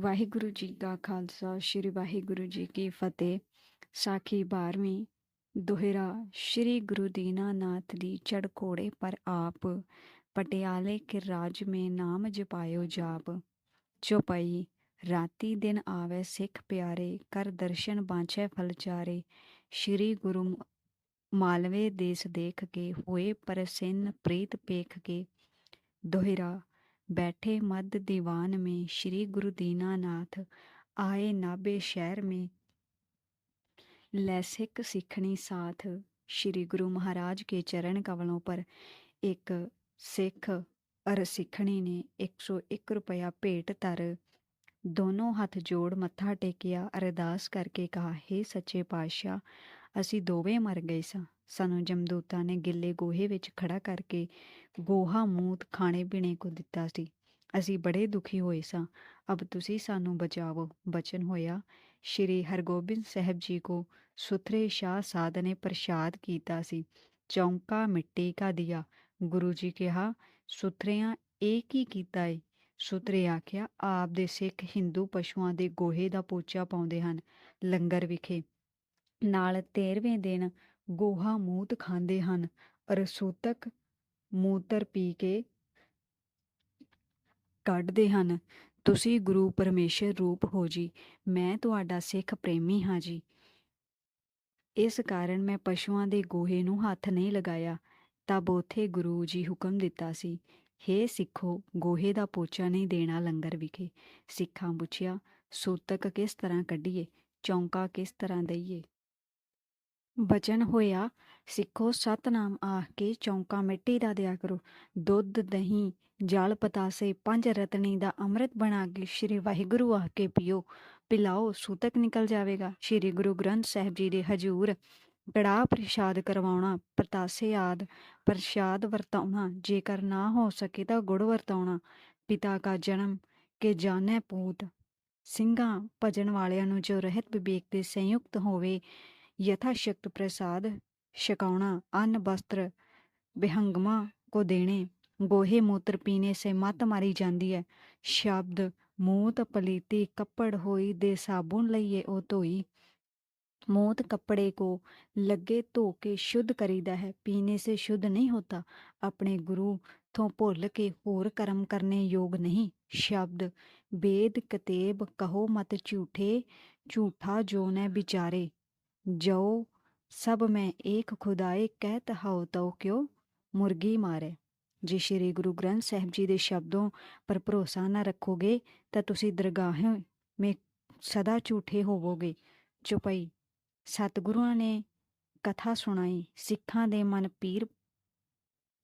ਵਾਹਿਗੁਰੂ ਜੀ ਕਾ ਖਾਲਸਾ, ਸ੍ਰੀ ਵਾਹਿਗੁਰੂ ਜੀ ਕੀ ਫਤਿਹ। ਸਾਖੀ 12ਵੀਂ ਦੁਹਰਾ ਸ੍ਰੀ ਗੁਰੂ ਦੀਨਾਨਾਥ ਦੀ ਚੜ ਘੋੜੇ ਪਰ ਆਪ, ਪਟਿਆਲੇ ਕੇ ਰਾਜ ਮੇ ਨਾਮ ਜਪਾਇਓ ਜਾਪ। ਚੁਪਈ, ਰਾਤੀ ਦਿਨ ਆਵੇ ਸਿੱਖ ਪਿਆਰੇ ਕਰ ਦਰਸ਼ਨ ਬਾਂਛੈ ਫਲਚਾਰੇ ਸ੍ਰੀ ਗੁਰੂ ਮਾਲਵੇ ਦੇਸ ਦੇਖ ਕੇ ਹੋਏ ਪ੍ਰਸੰਨ ਪ੍ਰੀਤ ਪੇਖ ਕੇ। ਦੁਹਰਾ बैठे मध्य दीवान में श्री गुरु दीनानाथ आए नाबे शहर में लैसिक सिखनी साथ श्री गुरु महाराज के चरण कमलों पर एक सिख और सिखनी ने 101 रुपया भेंट तर ਦੋਨੋਂ ਹੱਥ ਜੋੜ ਮੱਥਾ ਟੇਕਿਆ ਅਰਦਾਸ ਕਰਕੇ ਕਹਾ हे ਸੱਚੇ ਪਾਤਸ਼ਾਹ ਅਸੀਂ ਦੋਵੇਂ ਮਰ ਗਏ ਸਾਂ। ਸਾਨੂੰ ਜਮਦੂਤਾਂ ਨੇ ਗਿੱਲੇ ਗੋਹੇ ਵਿੱਚ ਖੜਾ ਕਰਕੇ ਗੋਹਾ, ਮੂਤ, ਖਾਣੇ ਪੀਣੇ ਕੋ ਦਿੱਤਾ ਸੀ। ਅਸੀਂ ਬੜੇ ਦੁਖੀ ਹੋਏ ਸਾਂ। ਅਬ ਤੁਸੀਂ ਸਾਨੂੰ ਬਚਾਵੋ ਬਚਨ ਹੋਇਆ, ਸ਼੍ਰੀ ਹਰਗੋਬਿੰਦ ਸਾਹਿਬ ਜੀ ਕੋ ਸੁਥਰੇ ਸ਼ਾਹ ਸਾਧ ਨੇ ਪ੍ਰਸ਼ਾਦ ਕੀਤਾ ਸੀ। ਚੌਂਕਾ ਮਿੱਟੀ ਕਾ ਦਿਆ। ਗੁਰੂ ਜੀ ਕਿਹਾ, ਸੁਥਰਿਆਂ ਇਹ ਕੀ ਕੀਤਾ ਏ? ਸੁਤਰੇ ਆਖਿਆ, ਆਪ ਦੇ ਸਿੱਖ ਹਿੰਦੂ ਪਸ਼ੂਆਂ ਦੇ ਗੋਹੇ ਦਾ ਪੋਚਾ ਪਾਉਂਦੇ ਹਨ। ਲੰਗਰ ਵਿਖੇ ਨਾਲ 13ਵੇਂ ਦਿਨ ਗੋਹਾ ਮੂਤ ਖਾਂਦੇ ਹਨ। ਅਰ ਸੂਤਕ ਮੂਤਰ ਪੀ ਕੇ ਕੱਢਦੇ ਹਨ। ਤੁਸੀਂ ਗੁਰੂ ਪਰਮੇਸ਼ਰ ਰੂਪ ਹੋ ਜੀ। ਮੈਂ ਤੁਹਾਡਾ ਸਿੱਖ ਪ੍ਰੇਮੀ ਹਾਂ ਜੀ। ਇਸ ਕਾਰਨ ਮੈਂ ਪਸ਼ੂਆਂ ਦੇ ਗੋਹੇ ਨੂੰ ਹੱਥ ਨਹੀਂ ਲਗਾਇਆ, ਤਬ ਉਥੇ ਗੁਰੂ ਜੀ ਹੁਕਮ ਦਿੱਤਾ ਸੀ, ਹੇ ਸਿੱਖੋ, ਗੋਹੇ ਦਾ ਪੋਚਾ ਨਹੀਂ ਦੇਣਾ ਲੰਗਰ ਵਿਖੇ। ਸਿੱਖਾਂ ਪੁੱਛਿਆ, ਸੂਤਕ ਕਿਸ ਤਰ੍ਹਾਂ ਕੱਢੀਏ? ਚੌਂਕਾ ਕਿਸ ਤਰ੍ਹਾਂ ਦਈਏ? ਬਚਨ ਹੋਇਆ, ਸਿੱਖੋ ਸਤਨਾਮ ਆਖ ਕੇ ਚੌਂਕਾ ਮਿੱਟੀ ਦਾ ਦਿਆ ਕਰੋ। ਦੁੱਧ, ਦਹੀਂ, ਜਲ, ਪਤਾਸੇ, ਪੰਜ ਰਤਨੀ ਦਾ ਅੰਮ੍ਰਿਤ ਬਣਾ ਕੇ ਸ੍ਰੀ ਵਾਹਿਗੁਰੂ ਆਖ ਕੇ ਪੀਓ। ਪਿਲਾਓ, ਸੂਤਕ ਨਿਕਲ ਜਾਵੇਗਾ। ਸ੍ਰੀ ਗੁਰੂ ਗ੍ਰੰਥ ਸਾਹਿਬ ਜੀ ਦੇ ਹਜੂਰ ਕੜਾਹ ਪ੍ਰਸ਼ਾਦ ਕਰਵਾਉਣਾ, ਪਤਾਸੇ ਆਦ ਪ੍ਰਸ਼ਾਦ ਵਰਤਾਉਣਾ, ਜੇਕਰ ਨਾ ਹੋ ਸਕੇ ਤਾਂ ਗੁੜ ਵਰਤਾਉਣਾ। ਪਿਤਾ ਕਾ ਜਨਮ ਕੇ ਜਾਣੈ ਪੂਤ। ਸਿੰਘਾਂ ਭਜਨ ਵਾਲਿਆਂ ਨੂੰ ਜੋ ਰਹਿਤ ਵਿਵੇਕ ਦੇ ਸੰਯੁਕਤ ਹੋਵੇ ਯਥਾ ਸ਼ਕਤ ਪ੍ਰਸਾਦ ਛਕਾਉਣਾ ਅੰਨ ਵਸਤਰ ਵਿਹੰਗਮਾ ਕੋ ਦੇਣੇ ਗੋਹੇ ਮੂਤਰ ਪੀਣੇ ਸੇ ਮਤ ਮਾਰੀ ਜਾਂਦੀ ਹੈ ਸ਼ਬਦ ਮੂਤ ਪਲੀਤੀ ਕੱਪੜ ਹੋਈ ਦੇ ਸਾਬੁਨ ਲਈਏ ਉਹ ਧੋਈ ਮੂਤ कपड़े को लगे ਧੋ ਕੇ ਸ਼ੁੱਧ ਕਰੀਦਾ ਹੈ ਪੀਣੇ ਸੇ ਸ਼ੁੱਧ ਨਹੀਂ ਹੋਤਾ ਆਪਣੇ ਗੁਰੂ ਤੋਂ ਭੁੱਲ ਕੇ ਹੋਰ ਕਰਮ ਕਰਨੇ ਯੋਗ ਨਹੀਂ ਸ਼ਬਦ ਵੇਦ ਕਤੇਬ ਕਹੋ ਮਤ ਝੂਠੇ ਝੂਠਾ ਜੋ ਨੇ ਵਿਚਾਰੇ ਜੋ ਸਭ ਮੈਂ ਏਕ ਖੁਦਾਏ ਕਹਿਤ ਹਉ ਤਉ ਕਿਉ ਮੁਰਗੀ ਮਾਰੇ ਜੇ ਸ਼੍ਰੀ ਗੁਰੂ ਗ੍ਰੰਥ ਸਾਹਿਬ ਜੀ ਦੇ ਸ਼ਬਦੋਂ ਪਰ ਭਰੋਸਾ ਨਾ ਰੱਖੋਗੇ ਤਾਂ ਤੁਸੀਂ ਦਰਗਾਹਾਂ ਮੇ ਸਦਾ ਝੂਠੇ ਹੋਵੋਗੇ ਚੁਪਈ ਸਤਿਗੁਰੂਆਂ ਨੇ ਕਥਾ ਸੁਣਾਈ ਸਿੱਖਾਂ ਦੇ ਮਨ ਪੀਰ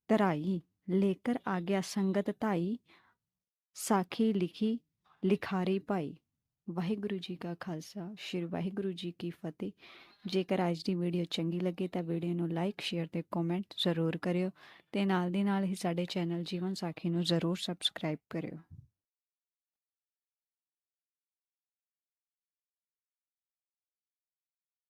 ਧਰਾਈ ਲੇਕਰ ਆਗਿਆ ਸੰਗਤ ਧਾਈ ਸਾਖੀ ਲਿਖੀ ਲਿਖਾਰੀ ਭਾਈ ਵਾਹਿਗੁਰੂ ਜੀ ਕਾ ਖਾਲਸਾ, ਸ਼੍ਰੀ ਵਾਹਿਗੁਰੂ ਜੀ ਕੀ ਫਤਿਹ। ਜੇਕਰ ਅੱਜ ਦੀ ਵੀਡੀਓ ਚੰਗੀ ਲੱਗੇ ਤਾਂ ਵੀਡੀਓ ਨੂੰ ਲਾਈਕ, ਸ਼ੇਅਰ ਤੇ ਕਮੈਂਟ ਜ਼ਰੂਰ ਕਰਿਓ ਤੇ ਨਾਲ ਦੀ ਨਾਲ ਹੀ ਸਾਡੇ ਚੈਨਲ ਜੀਵਨ ਸਾਖੀ ਨੂੰ ਜ਼ਰੂਰ ਸਬਸਕ੍ਰਾਈਬ ਕਰਿਓ।